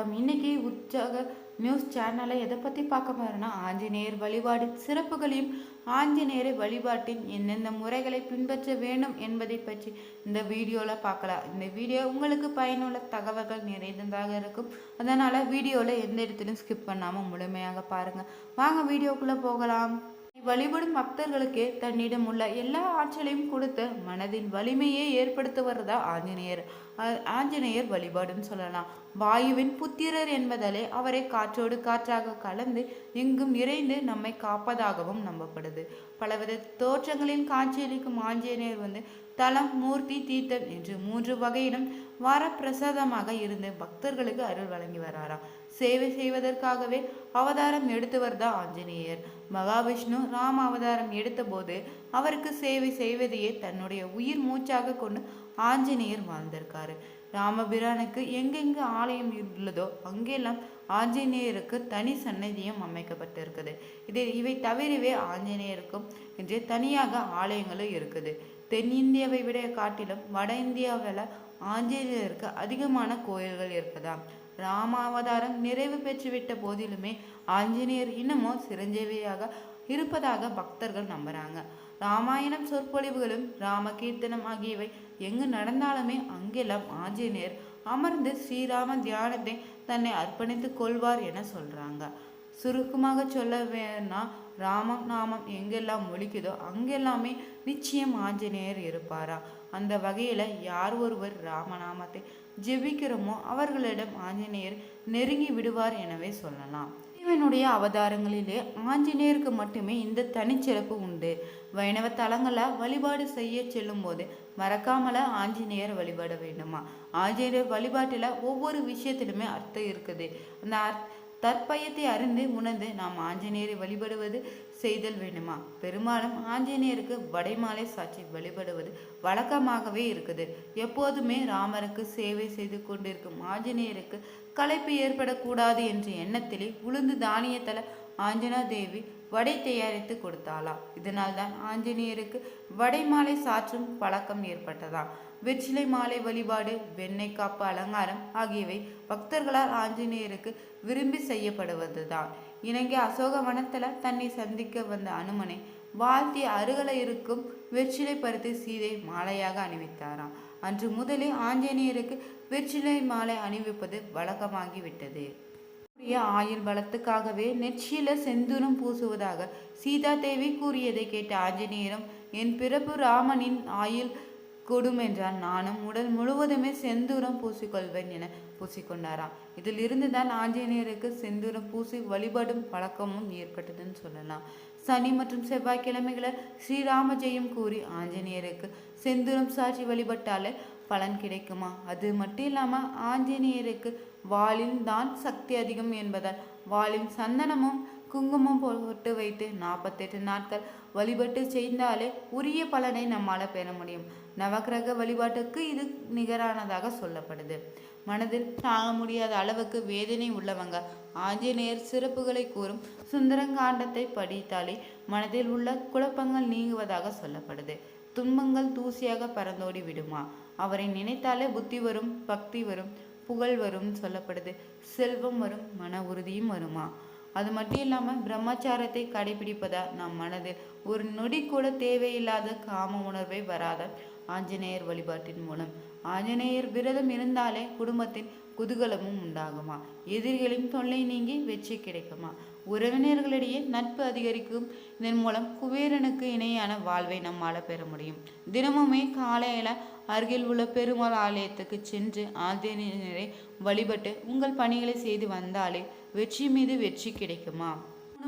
வணக்கம். இன்னைக்கு உற்சாக நியூஸ் சேனலில் எதை பற்றி பார்க்க போகிறோன்னா ஆஞ்சநேயர் வழிபாடு சிறப்புகளையும் ஆஞ்சநேயரை வழிபாட்டின் எந்தெந்த முறைகளை பின்பற்ற வேண்டும் என்பதை பற்றி இந்த வீடியோவில் பார்க்கலாம். இந்த வீடியோ உங்களுக்கு பயனுள்ள தகவல்கள் நிறைந்ததாக இருக்கும். அதனால் வீடியோவில் எந்த இடத்துலையும் ஸ்கிப் பண்ணாமல் முழுமையாக பாருங்கள் வாங்க வீடியோக்குள்ளே போகலாம். வழிபடும் பக்தர்களுக்கே தன்னிடம் உள்ள எல்லா ஆற்றலையும் கொடுத்து மனதின் வலிமையை ஏற்படுத்துவதா ஆஞ்சநேயர். ஆஞ்சநேயர் வழிபாடுன்னு சொல்லலாம். வாயுவின் புத்திரர் என்பதாலே அவரை காற்றோடு காற்றாக கலந்து எங்கும் நிறைந்து நம்மை காப்பதாகவும் நம்பப்படுது. பலவித தோற்றங்களின் காட்சியளிக்கும் ஆஞ்சநேயர் வந்து தலம் மூர்த்தி தீர்த்தம் என்று மூன்று வகையிலும் வரப்பிரசாதமாக இருந்து பக்தர்களுக்கு அருள் வழங்கி வராராம். சேவை செய்வதற்காகவே அவதாரம் எடுத்தவர் தான் ஆஞ்சநேயர். மகாவிஷ்ணு ராம அவதாரம் எடுத்தபோது அவருக்கு சேவை செய்வதையே தன்னுடைய உயிர் மூச்சாக கொண்டு ஆஞ்சநேயர் வாழ்ந்திருக்காரு. ராமபிரானுக்கு எங்கெங்கு ஆலயம் உள்ளதோ அங்கெல்லாம் ஆஞ்சநேயருக்கு தனி சன்னதியும் அமைக்கப்பட்டிருக்குது. இது இவை தவிரவே ஆஞ்சநேயருக்கும் என்று தனியாக ஆலயங்களும் இருக்குது. தென்னிந்தியாவை விட காட்டிலும் வட இந்தியாவில் ஆஞ்சநேயருக்கு அதிகமான கோயில்கள் இருக்குதாம். ராமாவதாரம் நிறைவு பெற்றுவிட்ட போதிலுமே ஆஞ்சநேயர் இன்னமும் சிரஞ்சீவியாக இருப்பதாக பக்தர்கள் நம்புறாங்க. ராமாயணம் சொற்பொழிவுகளும் ராம கீர்த்தனம் ஆகியவை எங்கு நடந்தாலுமே அங்கெல்லாம் ஆஞ்சநேயர் அமர்ந்து ஸ்ரீராம தியானத்தை தன்னை அர்ப்பணித்துக் கொள்வார் என சொல்றாங்க. சுருக்கமாக சொல்ல வேணா ராமம் நாமம் எங்கெல்லாம் ஒழிக்குதோ அங்கெல்லாமே நிச்சயம் ஆஞ்சநேயர் இருப்பாரா? அந்த வகையில யார் ஒருவர் ராமநாமத்தை ஜெபிக்கிறோமோ அவர்களிடம் ஆஞ்சநேயர் நெருங்கி விடுவார் எனவே சொல்லலாம். இவனுடைய அவதாரங்களிலே ஆஞ்சநேயருக்கு மட்டுமே இந்த தனிச்சிறப்பு உண்டு. வைணவ தலங்களை வழிபாடு செய்ய செல்லும் போது மறக்காமல ஆஞ்சநேயர் வழிபட வேண்டுமா? ஆஞ்சநேயர் வழிபாட்டில் ஒவ்வொரு விஷயத்திலுமே அர்த்தம் இருக்குது. அந்த அர்த் தற்பயத்தை அறிந்து உணர்ந்து நாம் ஆஞ்சநேயரை வழிபடுவது செய்தல் வேண்டுமா? பெரும்பாலும் ஆஞ்சநேயருக்கு வடைமாலை சாட்சி வழிபடுவது வழக்கமாகவே இருக்குது. எப்போதுமே ராமருக்கு சேவை செய்து கொண்டிருக்கும் ஆஞ்சநேயருக்கு களைப்பு ஏற்படக்கூடாது என்ற எண்ணத்திலே உளுந்து தானியத்தில் ஆஞ்சனா தேவி வடை தயாரித்து கொடுத்தாளா? இதனால் தான் ஆஞ்சநேயருக்கு வடை மாலை சாற்றும் பழக்கம் ஏற்பட்டதா? வெற்றிலை மாலை வழிபாடு வெண்ணெய் காப்பு அலங்காரம் ஆகியவை பக்தர்களால் ஆஞ்சநேயருக்கு விரும்பி செய்யப்படுவதுதான். இணங்கி அசோக வனத்தில் தன்னை சந்தி சந்திக்க வந்த அனுமனை வாழ்த்தி அருகலை இருக்கும் வெற்றிலை பருத்து சீதை மாலையாக அணிவித்தாராம். அன்று முதலே ஆஞ்சநேயருக்கு வெற்றிலை மாலை அணிவிப்பது வழக்கமாகிவிட்டது. ஆயுள் பலத்துக்காகவே நெற்றியில செந்தூரம் பூசுவதாக சீதா தேவி கூறியதை கேட்ட ஆஞ்சநேயரும் என் பிறப்பு ராமனின் ஆயுள் கொடும் என்றால் நானும் உடல் முழுவதுமே செந்தூரம் பூசிக்கொள்வேன் என பூசிக்கொண்டாராம் இதில் இருந்துதான் ஆஞ்சநேயருக்கு செந்தூரம் பூசி வழிபடும் பழக்கமும் ஏற்பட்டதுன்னு சொல்லலாம். சனி மற்றும் செவ்வாய்க்கிழமைகளை ஸ்ரீராம ஜெயம் கூறி ஆஞ்சநேயருக்கு செந்தூரம் சாட்சி வழிபட்டாலே பலன் கிடைக்குமா? அது மட்டும் இல்லாமல் ஆஞ்சநேயருக்கு வாளில் தான் சக்தி அதிகம் என்பதால் வாளில் சந்தனமும் குங்குமம் போட்டு வைத்து நாற்பத்தெட்டு நாட்கள் வழிபட்டு செய்தாலே உரிய பலனை நம்மால் பெற முடியும். நவக்கிரக வழிபாட்டுக்கு இது நிகரானதாக சொல்லப்படுது. மனதில் தாங்க முடியாத அளவுக்கு வேதனை உள்ளவங்க ஆஞ்சநேயர் சிறப்புகளை கூறும் சுந்தரங்காண்டத்தை படித்தாலே மனதில் உள்ள குழப்பங்கள் நீங்குவதாக சொல்லப்படுது. துன்பங்கள் தூசியாக பறந்தோடி விடுமா? அவரை நினைத்தாலே புத்தி வரும் பக்தி வரும் புகழ் வரும் சொல்லப்படுது. செல்வம் வரும் மன உறுதியும் வருமா? அது மட்டும் இல்லாமல் பிரம்மச்சாரத்தை கடைபிடிப்பதா நம் மனதில் ஒரு நொடி கூட தேவையில்லாத காம உணர்வை வராத ஆஞ்சநேயர் வழிபாட்டின் மூலம். ஆஞ்சநேயர் விரதம் இருந்தாலே குடும்பத்தின் குதூகலமும் உண்டாகுமா? எதிரிகளின் தொல்லை நீங்கி வெற்றி கிடைக்குமா? உறவினர்களிடையே நட்பு அதிகரிக்கும். இதன் மூலம் குபேரனுக்கு இணையான வாழ்வை நம்மால பெற முடியும். தினமுமே காலையில அருகில் உள்ள பெருமாள் ஆலயத்துக்கு சென்று ஆஞ்சநேயரை வழிபட்டு உங்கள் பணிகளை செய்து வந்தாலே வெற்றி மீது வெற்றி கிடைக்குமா?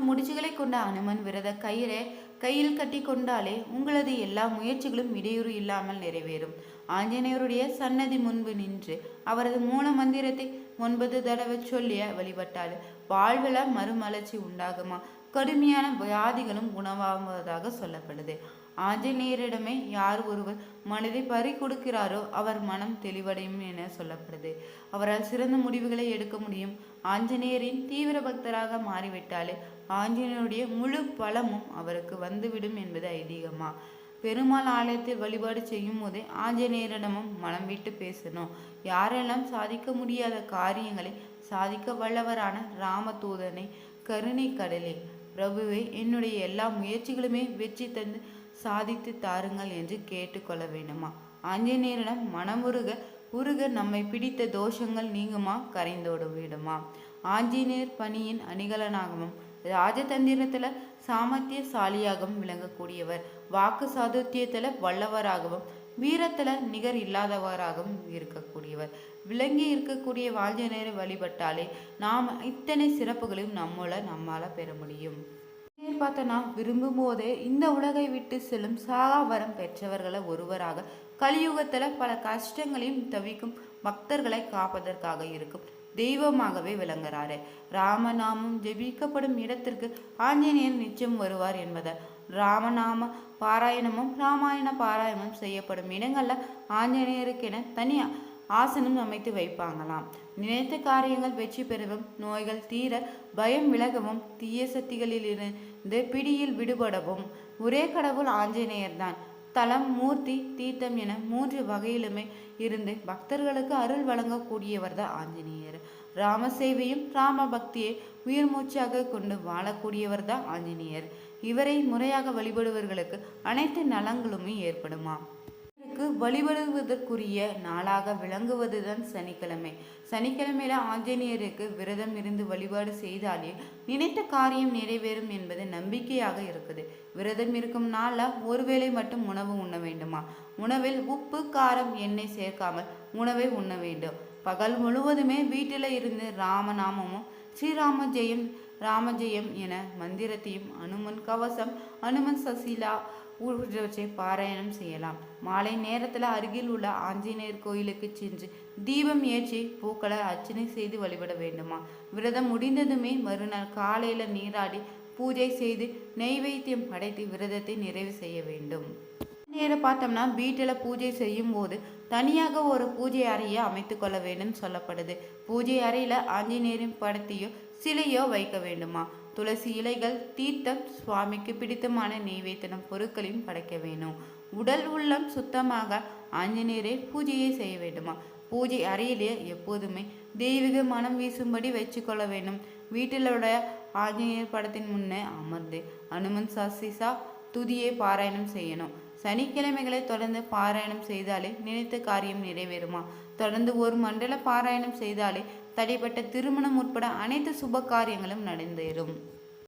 முடிச்சுகளை கொண்ட அனுமன் விரத கயிறை கையில் கட்டி கொண்டாலே உங்களது எல்லா முயற்சிகளும் இடையூறு இல்லாமல் நிறைவேறும். ஆஞ்சநேயருடைய சன்னதி முன்பு நின்று அவரது மூல மந்திரத்தை ஒன்பது தடவை சொல்லிய வழிபட்டால் வாழ்வில் மறுமலர்ச்சி உண்டாகுமா? கடுமையான வியாதிகளும் உணவாகுவதாக சொல்லப்படுது. ஆஞ்சநேயரிடமே யார் ஒருவர் மனதை பறி கொடுக்கிறாரோ அவர் மனம் தெளிவடையும் என சொல்லப்படுது. அவரால் சிறந்த முடிவுகளை எடுக்க முடியும். ஆஞ்சநேயரின் தீவிர பக்தராக மாறிவிட்டாலே ஆஞ்சநேயருடைய முழு பலமும் அவருக்கு வந்துவிடும் என்பது ஐதீகமா? பெருமாள் ஆலயத்தில் வழிபாடு செய்யும் போதே ஆஞ்சநேயரிடமும் மனம் விட்டு பேசணும். யாரெல்லாம் சாதிக்க முடியாத காரியங்களை சாதிக்க வல்லவரான ராமதூதனை கருணை கடலே பிரபுவே என்னுடைய எல்லா முயற்சிகளுமே வெற்றி தந்து சாதித்து தாருங்கள் என்று கேட்டுக்கொள்ள வேண்டுமா? ஆஞ்சநேயரிடம் மனமுருக உருக நம்மை பிடித்த தோஷங்கள் நீங்குமா? கரைந்தோடு விடுமா? ஆஞ்சநேயர் பணியின் அணிகலனாகவும் ராஜதந்திரத்தில் சாமர்த்தியசாலியாகவும் விளங்கக்கூடியவர். வாக்கு சாதுத்தியத்தில் வல்லவராகவும் வீரத்தில் நிகர் இல்லாதவராகவும் இருக்கக்கூடியவர். விளங்கி இருக்கக்கூடிய ஆஞ்சநேயரை வழிபட்டாலே நாம் இத்தனை சிறப்புகளையும் நம்மள நம்மால பெற முடியும். நேர் பார்த்தனா விரும்பும் போதே இந்த உலகை விட்டு செல்லும் சாகாவரம் பெற்றவர்களை ஒருவராக கலியுகத்தில் பல கஷ்டங்களையும் தவிக்கும் பக்தர்களை காப்பதற்காக இருக்கும். தெய்வமாகவே விளங்குறாரு. ராமநாமம் ஜெபிக்கப்படும் இடத்திற்கு ஆஞ்சநேயர் நிச்சயம் வருவார் என்பதை. ராமநாம பாராயணமும் ராமாயண பாராயணமும் செய்யப்படும் இடங்களில் ஆஞ்சநேயருக்கென தனி ஆசனம் அமைத்து வைப்பாங்களாம். நினைத்த காரியங்கள் வெற்றி பெறவும் நோய்கள் தீர பயம் விலகவும் தீய சக்திகளிலிருந்து பிடியில் விடுபடவும். ஒரே கடவுள் ஆஞ்சநேயர் தான் தலம் மூர்த்தி தீர்த்தம் என மூன்று வகையிலுமே இருந்து பக்தர்களுக்கு அருள் வழங்கக்கூடியவர் தான் ஆஞ்சநேயர். ராம சேவையும் ராம பக்தியை உயிர் மூச்சாக கொண்டு வாழக்கூடியவர் தான் ஆஞ்சநேயர். இவரை முறையாக வழிபடுவர்களுக்கு அனைத்து நலங்களுமே ஏற்படுமா? இவருக்கு வழிபடுவதற்குரிய நாளாக விளங்குவதுதான் சனிக்கிழமை. சனிக்கிழமையில ஆஞ்சநேயருக்கு விரதம் இருந்து வழிபாடு செய்தாலே நினைத்த காரியம் நிறைவேறும் என்பது நம்பிக்கையாக இருக்குது. விரதம் இருக்கும் நாளில் ஒருவேளை மட்டும் உணவு உண்ண வேண்டுமா? உணவில் உப்பு காரம் எண்ணெய் சேர்க்காமல் உணவை உண்ண வேண்டும். பகல் முழுவதுமே வீட்டில் இருந்து ராமநாமமும் ஸ்ரீராம ஜெயம் ராமஜெயம் என மந்திரத்தையும் அனுமன் கவசம் அனுமன் சசிலா ஊர்வற்றை பாராயணம் செய்யலாம். மாலை நேரத்தில் அருகில் உள்ள ஆஞ்சநேயர் கோயிலுக்கு சென்று தீபம் ஏற்றி பூக்களை அர்ச்சனை செய்து வழிபட வேண்டுமா? விரதம் முடிந்ததுமே மறுநாள் காலையில் நீராடி பூஜை செய்து நெய்வேத்தியம் படைத்து விரதத்தை நிறைவு செய்ய வேண்டும். நேரம் பார்த்தோம்னா வீட்டில் பூஜை செய்யும் போது தனியாக ஒரு பூஜை அறையை அமைத்து கொள்ள வேண்டும் சொல்லப்படுது. பூஜை அறையில் ஆஞ்சநேயரின் படத்தையோ சிலையோ வைக்க வேண்டுமா? துளசி இலைகள் தீர்த்தம் சுவாமிக்கு பிடித்தமான நெய்வேத்தனம் பொருட்களையும் படைக்க வேணும். உடல் உள்ளம் சுத்தமாக ஆஞ்சநேயரை பூஜையை செய்ய வேண்டுமா? பூஜை அறையிலே எப்போதுமே தெய்வீக மனம் வீசும்படி வச்சுக்கொள்ள வேண்டும். வீட்டிலோட ஆஞ்சநேயர் படத்தின் முன்னே அமர்ந்து அனுமன் சாசிசா துதியை பாராயணம் செய்யணும். சனிக்கிழமைகளை தொடர்ந்து பாராயணம் செய்தாலே நினைத்த காரியம் நிறைவேறுமா? தொடர்ந்து ஒரு மண்டல பாராயணம் செய்தாலே தடைப்பட்ட திருமணம் உட்பட அனைத்து சுப காரியங்களும் நடந்தேறும்.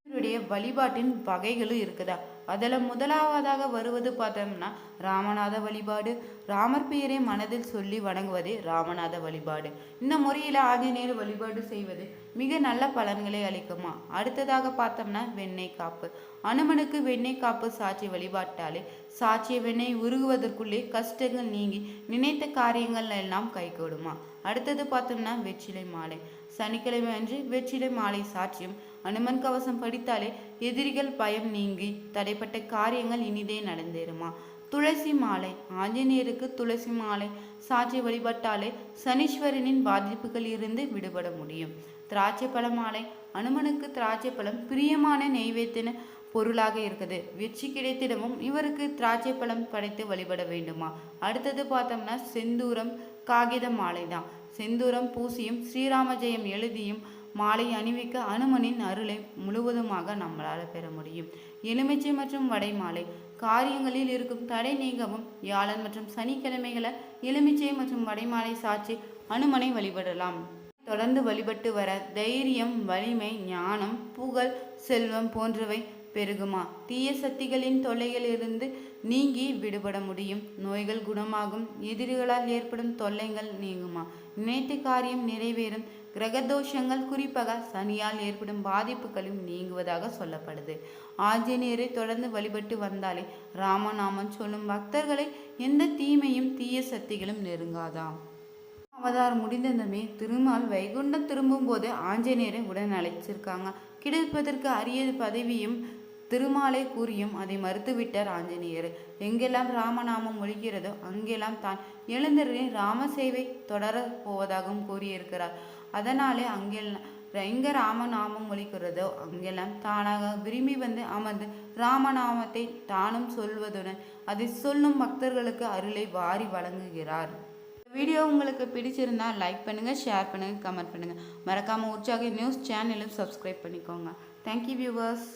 இவருடைய வழிபாட்டின் வகைகளும் இருக்குதா? அதில் முதலாவதாக வருவது பார்த்தோம்னா ராமநாத வழிபாடு. ராமர் பெயரை மனதில் சொல்லி வணங்குவதே ராமநாத வழிபாடு. இந்த முறையில் ஆஞ்சநேயர் வழிபாடு செய்வது மிக நல்ல பலன்களை அளிக்குமா? அடுத்ததாக பார்த்தோம்னா வெண்ணெய் காப்பு. அனுமனுக்கு வெண்ணெய் காப்பு சாட்சி வழிபாட்டாலே சாட்சிய வெண்ணெய் உருகுவதற்குள்ளே கஷ்டங்கள் நீங்கி நினைத்த காரியங்கள் எல்லாம் கைகூடுமா? அடுத்தது பார்த்தோம்னா வெற்றிலை மாலை. சனிக்கிழமை அன்று வெற்றிலை மாலை சாட்சியம் அனுமன் கவசம் படித்தாலே எதிரிகள் பயம் நீங்கி தடைப்பட்ட காரியங்கள் இனிதே நடந்தேறுமா? துளசி மாலை. ஆஞ்சநேயருக்கு துளசி மாலை. சாட்சி வழிபட்டாலே சனீஸ்வரனின் பாதிப்புகளில் இருந்து விடுபட முடியும். திராட்சை பழ மாலை. அனுமனுக்கு திராட்சை பழம் பிரியமான நெய்வேத்தின பொருளாக இருக்குது. வெற்றி கிடைத்திடமும் இவருக்கு திராட்சை பழம் படைத்து வழிபட வேண்டுமா? அடுத்தது பார்த்தோம்னா செந்தூரம் காகித மாலை தான் செந்தூரம் பூசியும் ஸ்ரீராம ஜெயம் எழுதியும் மாலை அணிவிக்க அனுமனின் அருளை முழுவதுமாக நம்மளால் பெற முடியும். எலுமிச்சை மற்றும் வடை மாலை. காரியங்களில் இருக்கும் தடை நீங்கவும் வியாழன் மற்றும் சனிக்கிழமைகளை எலுமிச்சை மற்றும் வடைமாலை சாட்சி அனுமனை வழிபடலாம். தொடர்ந்து வழிபட்டு வர தைரியம் வலிமை ஞானம் புகழ் செல்வம் போன்றவை பெருகுமா? தீய சக்திகளின் தொல்லைகளிலிருந்து நீங்கி விடுபட முடியும். நோய்கள் குணமாகும். எதிரிகளால் ஏற்படும் தொல்லைகள் நீங்குமா? நினைத்த காரியம் நிறைவேறும். கிரகதோஷங்கள் குறிப்பாக சனியால் ஏற்படும் பாதிப்புகளும் நீங்குவதாக சொல்லப்படுது. ஆஞ்சநேயரை தொடர்ந்து வழிபட்டு வந்தாலே ராமநாமன் சொல்லும் பக்தர்களை எந்த தீமையும் தீய சக்திகளும் நெருங்காதாம். அவதாரம் முடிந்ததுமே திருமால் வைகுண்டம் திரும்பும் போது ஆஞ்சநேயரை உடன் அழைச்சிருக்காங்க. கிடைப்பதற்கு அரிய பதவியும் திருமாலை கூறியும் அதை மறுத்துவிட்டார் ஆஞ்சநேயர். எங்கெல்லாம் ராமநாமம் ஒழிக்கிறதோ அங்கெல்லாம் தான் எழுந்தர்களின் ராம சேவை தொடர போவதாகவும் கூறியிருக்கிறார். அதனாலே அங்கெல்லாம் எங்க ராமநாமம் ஒழிக்கிறதோ அங்கெல்லாம் தானாக விரும்பி வந்து அமர்ந்து ராமநாமத்தை தானும் சொல்வதுடன் அதை சொல்லும் பக்தர்களுக்கு அருளை வாரி வழங்குகிறார். வீடியோ உங்களுக்கு பிடிச்சிருந்தா லைக் பண்ணுங்கள் ஷேர் பண்ணுங்கள் கமெண்ட் பண்ணுங்கள் மறக்காமல் உற்சாக நியூஸ் சேனலும் சப்ஸ்கிரைப் பண்ணிக்கோங்க. Thank you viewers